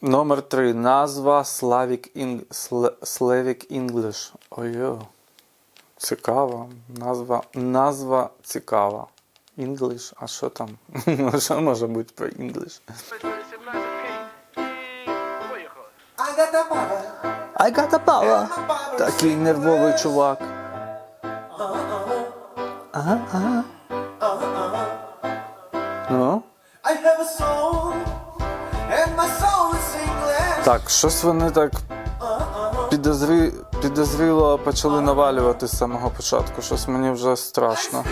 Номер три. Назва Slavic, Eng... Slavic English. Ой-о. Цікаво. Назва, назва цікава. English, а що там? що може бути про English? I got the power. I got the power. Такий нервовий чувак. Ага, ага. Ну? I have a soul, так, щось вони так підозрі... підозріло почали навалювати з самого початку. Щось мені вже страшно.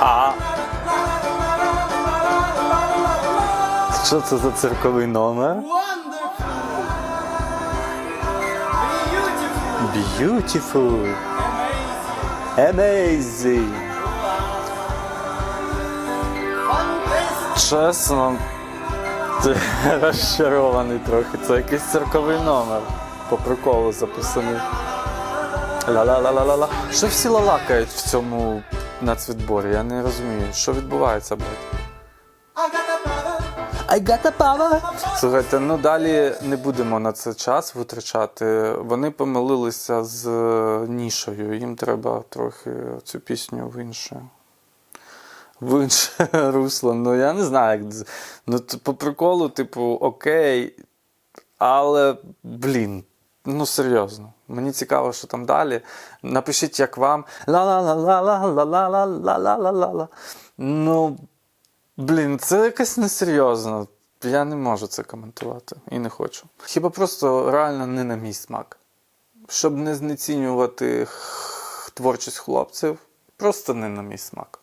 А. Що це за цирковий номер? Beautiful. Amazing. Чесно, ти розчарований трохи. Це якийсь цирковий номер. По приколу записаний. Ла-ла-ла-ла-ла. Що всі лалакають в цьому нацвідборі? Я не розумію, що відбувається, блядь. I got the power. Слухайте, ну далі не будемо на це час витрачати. Вони помилилися з е, нішою. Їм треба трохи цю пісню в інше. В інше русло. Ну я не знаю, як. Ну, по приколу, типу, окей. Але, блін, ну серйозно. Мені цікаво, що там далі. Напишіть, як вам. Ла-ла-ла-ла-ла-ла-ла-ла-ла-ла-ла. Ну, Блін, це якось несерйозно. Я не можу це коментувати і не хочу. Хіба просто реально не на мій смак. Щоб не знецінювати творчість хлопців, просто не на мій смак.